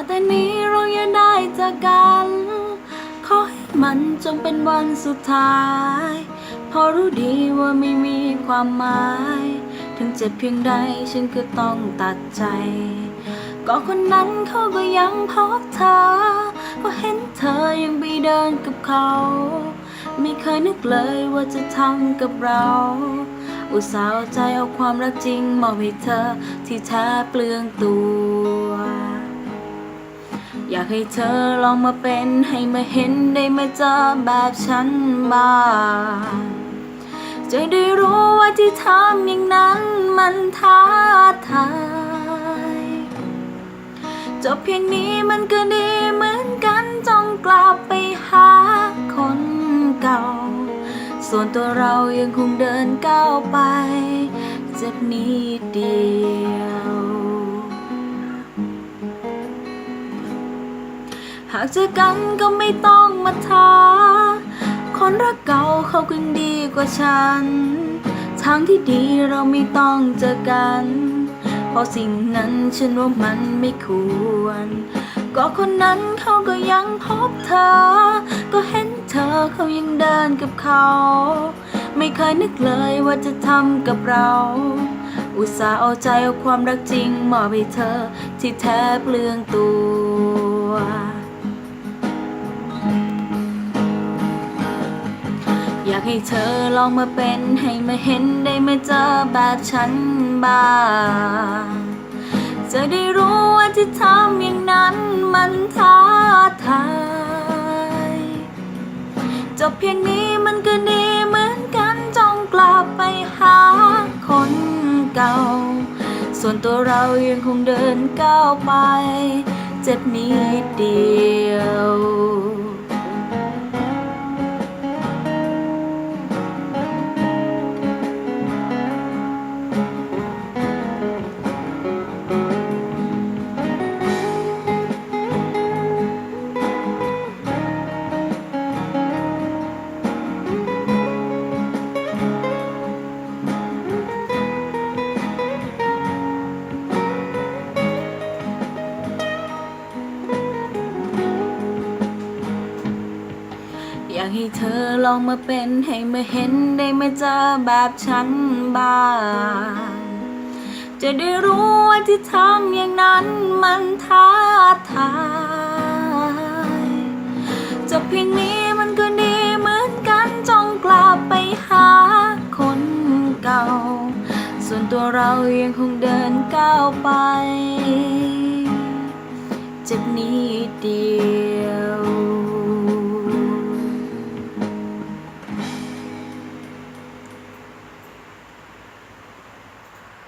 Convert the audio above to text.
ต่อแต่นี้เราอย่าได้จอกัน ขอให้มันจงเป็นวันสุดท้ายเพอรู้ดีว่าไม่มีความหมาย ถึงเจ็บเพียงใดฉันก็ต้องตัดใจ ก็คนนั้นเขาก็ยังพบเธอ ก็เห็นเธอยังไปเดินกับเขา ไม่เคยนึกเลยว่าจะทำกับเราอุตส่าห์ใจเอาความรักจริงมอบให้เธอที่แท้เปลืองตัว อยากให้เธอลองมาเป็นให้มาเห็นได้มาเจอแบบฉันบ้างจะได้รู้ว่าที่ทำอย่างนั้นมันท้าทายจบเพียงนี้มันก็ดีเหมือนกันจงกลับไปหาคนเก่า ส่วนตัวเรายังคงเดินก้าวไป เจ็บนิดเดียว หากเจอกันก็ไม่ต้องมาท้า คนรักเก่าเขาคงดีกว่าฉัน ทางที่ดีเราไม่ต้องเจอกัน เพราะสิ่งนั้นฉันว่ามันไม่ควร ก็คนนั้นเขาก็ยังพบเธอ ก็เห็นเธอเขายังเดินกับเขา ไม่เคยนึกเลยว่าจะทำกับเราอุตส่าห์เอาใจเอาความรักจริงมอบให้เธอที่แท้เปลืองตัว อยากให้เธอลองมาเป็นให้มาเห็นได้มาเจอแบบฉันบ้างจะได้รู้ว่าที่ทำอย่างนั้นมันท้าทายจบเพียงนี้มันก็ดีเหมือนกันจงกลับไปหาคนเก่า ส่วนตัวเรายังคงเดินก้าวไป เจ็บนิดเดียว อยากให้เธอลองมาเป็นให้มาเห็นได้มาเจอแบบฉันบ้าง จะได้รู้ว่าที่ทำอย่างนั้นมันท้าทายจบเพียงนี้มันก็ดีเหมือนกันจงกลับไปหาคนเก่า ส่วนตัวเรายังคงเดินก้าวไป เจ็บนิดเดี